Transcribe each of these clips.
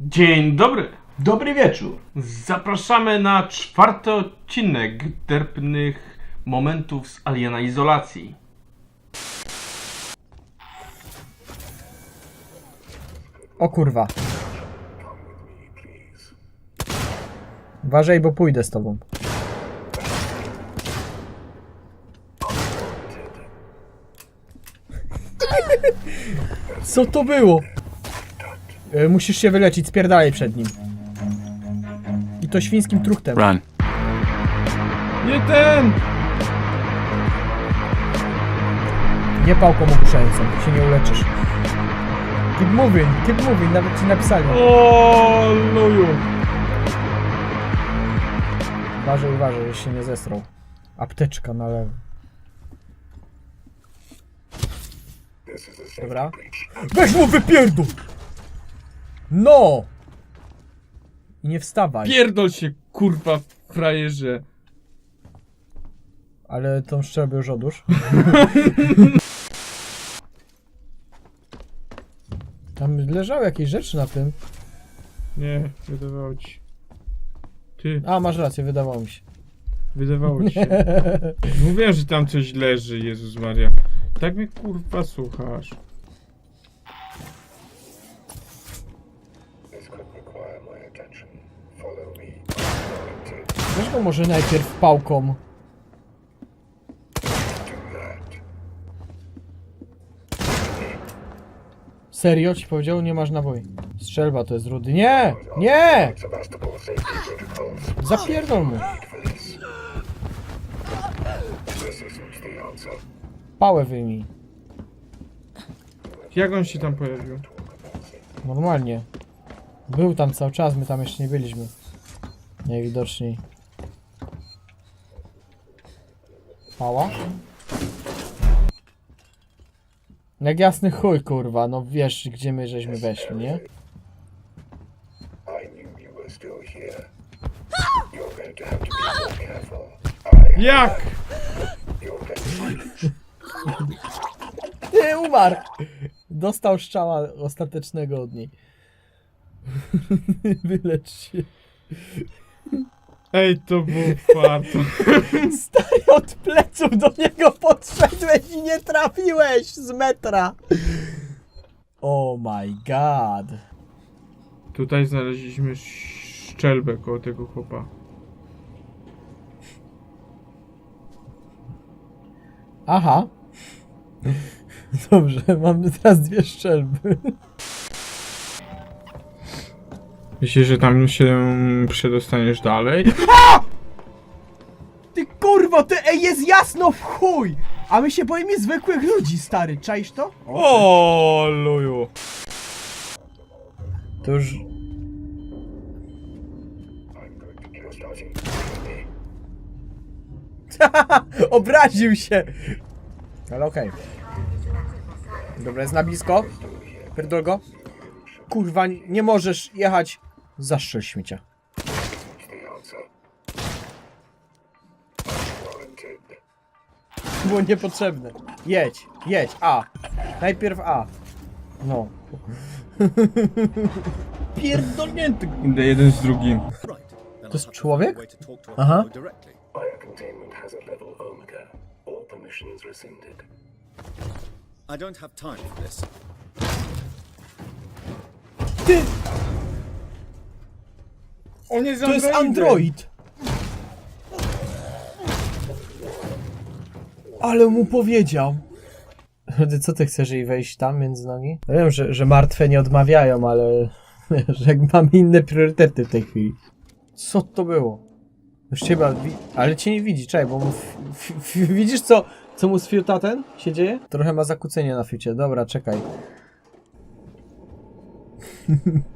Dzień dobry. Dobry wieczór. Zapraszamy na czwarty odcinek derpnych momentów z Aliena Izolacji. O kurwa. Uważaj, bo pójdę z tobą. Co to było? E, musisz się wyleczyć, spierdalaj przed nim. I to świńskim truchtem. Run. Nie ten! Nie pałką ogłuszającą, się nie uleczysz. Keep moving, keep moving, nawet ci napisali. O, luju. Uważaj, uważaj, żeś się nie zesrał. Apteczka na lewo. Dobra. Weź mu wypierdol! No! I nie wstawaj. Pierdol się, kurwa, frajerze. Ale tą szczelbę już odłóż. Tam leżały jakieś rzeczy na tym. Nie, wydawało ci. Ty, A, masz rację, wydawało mi się. wydawało ci się. Mówiłem, że tam coś leży, Jezus Maria. Tak mnie kurwa słuchasz. Może najpierw pałką. Serio ci powiedział, nie masz naboi. Strzelba to jest rudy. Nie! Nie! Zapierdol mu. Pałę wyjmij. Jak on się tam pojawił? Normalnie. Był tam cały czas, my tam jeszcze nie byliśmy. Najwidoczniej. Pała? Jak jasny chuj, kurwa, no wiesz, gdzie my żeśmy weszli, nie? Jak? Nie, umarł! Dostał strzała ostatecznego od niej. Wylecz się. Ej, to było warto. Stary, od pleców do niego podszedłeś i nie trafiłeś z metra. Oh my god. Tutaj znaleźliśmy szczelbę koło tego chłopa. Aha. Dobrze, mamy teraz dwie szczelby. Myślisz, że tam się przedostaniesz dalej? Ty kurwo, ty ej, jest jasno w chuj! A my się boimy zwykłych ludzi, stary, czaisz to? O, luju. To już... Obraził się! Ale okej. Dobra, jest na blisko. Pierdol go. Kurwa, nie możesz jechać. Zastrzel śmiecia. Było niepotrzebne. Jedź, jedź, A. Najpierw A. No. Pierdolnięty. Idę jeden z drugim. To jest człowiek? Aha. Fire On jest To jest android! Ale mu powiedział. Ty co ty chcesz jej wejść tam między nogi? Ja wiem, że, że martwe nie odmawiają, ale że jak mamy inne priorytety w tej chwili. Co to było? Już wi- ale cię nie widzi, czekaj, bo mu f- f- f- widzisz co, co mu z fiuta ten się dzieje? Trochę ma zakłócenie na fiucie, dobra, czekaj.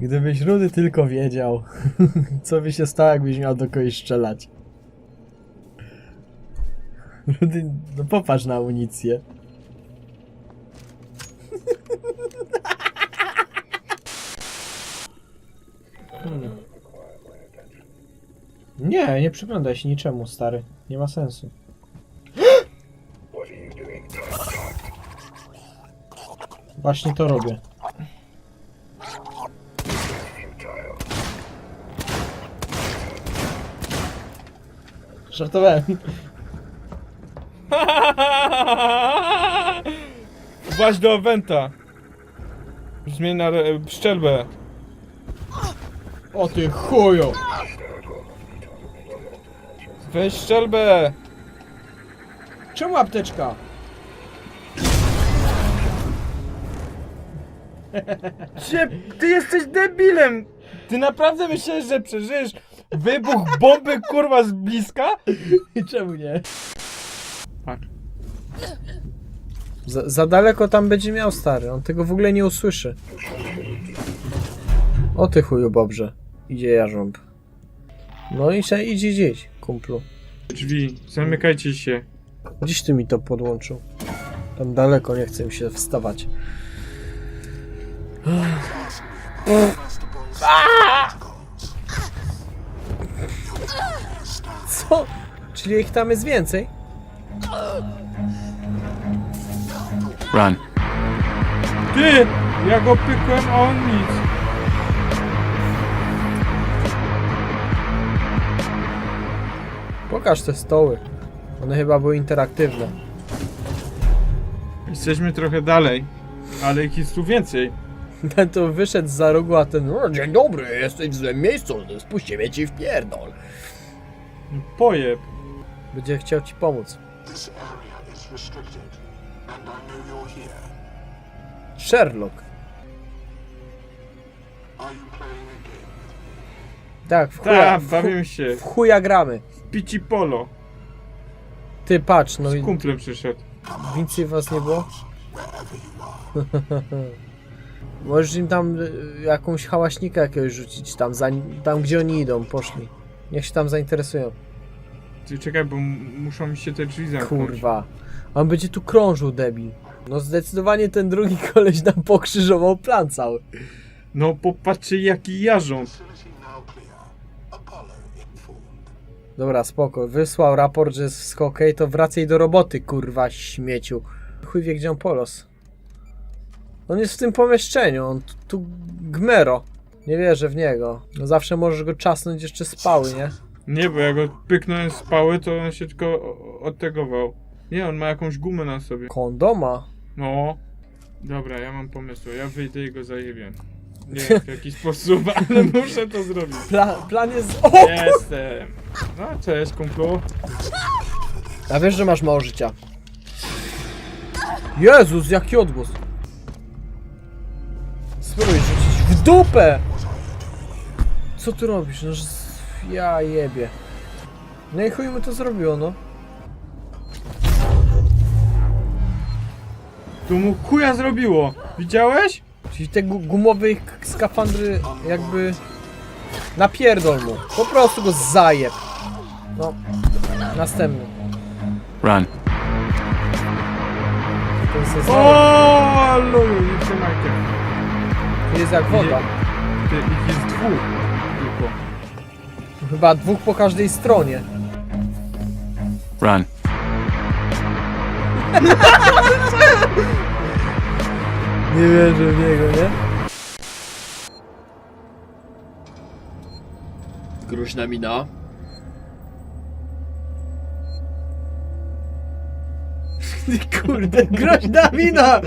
Gdybyś Rudy tylko wiedział, co by się stało, jakbyś miał do kogoś strzelać. Rudy, no popatrz na amunicję. Hmm. Nie, nie przyglądaj się niczemu, stary. Nie ma sensu. Właśnie to robię. Żartowałem. Właź do Wenta. Zmień na re- szczelbę. O ty chuju! Weź szczelbę. Czemu apteczka? Cie, ty jesteś debilem! Ty naprawdę myślisz, że przeżyjesz wybuch bomby kurwa z bliska? I czemu nie? Za, za daleko tam będzie miał stary, on tego w ogóle nie usłyszy. O ty chuju bobrze. Idzie jarząb. No i se idź, idź, idź, kumplu. Drzwi, zamykajcie się. Gdzieś ty mi to podłączył. Tam daleko, nie chcę mi się wstawać. Czyli ich tam jest więcej? Run. Ty! Ja go pykłem, a on nic. Pokaż te stoły. One chyba były interaktywne. Jesteśmy trochę dalej, ale ich jest tu więcej. Ten to wyszedł za rogu, a ten no, Dzień dobry, jesteś w złym miejscu, spuścimy ci w pierdol. No Pojeb. Będzie chciał ci pomóc. Sherlock. Tak, w chuja, Tak, w, bawimy się. w chuja gramy. Pici polo. Ty patrz, no Z i kumplem przyszedł. więcej was nie było? Możesz im tam y, jakąś hałaśnika jakiegoś rzucić tam, za, tam gdzie oni idą, poszli. Niech się tam zainteresują. Ty czekaj, bo muszą mi się te drzwi zamknąć. Kurwa. On będzie tu krążył, debil. No zdecydowanie ten drugi koleś nam pokrzyżował plan cały. No popatrzcie jaki jarząb. Dobra, spoko. Wysłał raport, że jest wszystko okej, to wracaj do roboty, kurwa, śmieciu. Chuj wie, gdzie on polos. On jest w tym pomieszczeniu, on tu, tu gmero. Nie wierzę w niego. No zawsze możesz go czasnąć jeszcze spały, nie? Nie, bo jak go pyknąłem z pały, to on się tylko odtegował. Nie, on ma jakąś gumę na sobie. Kondoma. No. Dobra, ja mam pomysł. Ja wyjdę i go zajebię. Nie wiem w jaki sposób, ale muszę to zrobić. Pla plan jest... O! Jestem. No, cześć kumplu. A wiesz, że masz mało życia. Jezus, jaki odgłos. Spróbuj rzucić w dupę! Co ty robisz? No, z- ja jebie. No i chuj mu to zrobiło, no. Tu mu chuja zrobiło. Widziałeś? Czyli te gu- gumowe skafandry jakby... Napierdol mu. Po prostu go zajeb. No. Następny. Run. Ten. O, luju, nie trzymajcie. Jest jak woda. Ty, ich jest dwóch. Tylko. Chyba dwóch po każdej stronie. Run. Nie wierzę w niego, nie? Groźna mina. Kurde, groźna mina!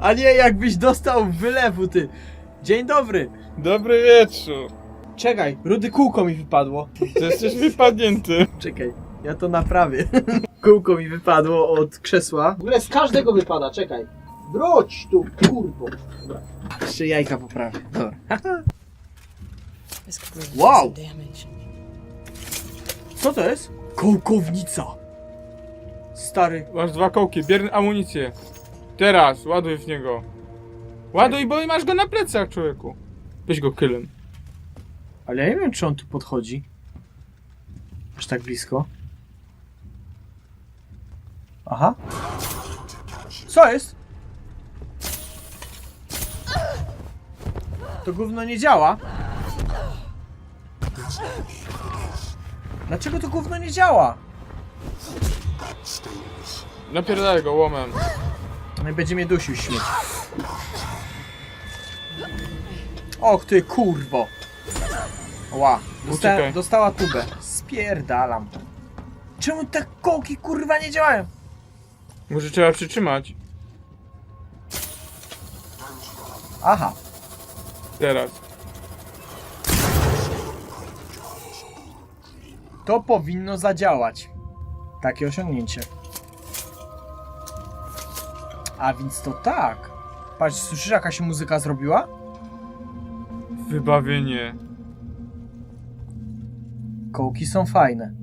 A nie jakbyś dostał wylewu, ty. Dzień dobry. Dobry wieczór. Czekaj, rudy kółko mi wypadło. Ty jesteś wypadnięty. Czekaj, ja to naprawię. Kółko mi wypadło od krzesła. W ogóle z każdego wypada, czekaj. Wróć tu, kurwo. Dobra. Jeszcze jajka poprawię. Dobra. Wow. Co to jest? Kołkownica. Stary. Masz dwa kołki, bierz amunicję. Teraz, ładuj w niego. Ładuj, bo masz go na plecach, człowieku. Weź go kylem. Ale ja nie wiem, czy on tu podchodzi. Aż tak blisko. Aha. Co jest? To gówno nie działa. Dlaczego to gówno nie działa? Napierdalaj go łomem. No i będzie mnie dusił śmieć. Och ty kurwo. Ła. Dosta Uciekaj. dostała tubę. Spierdalam. Czemu te kołki kurwa nie działają? Może trzeba przytrzymać. Aha. Teraz. To powinno zadziałać. Takie osiągnięcie. A więc to tak. Patrz, słyszysz jaka się muzyka zrobiła? Wybawienie. Kouki Sanfaina,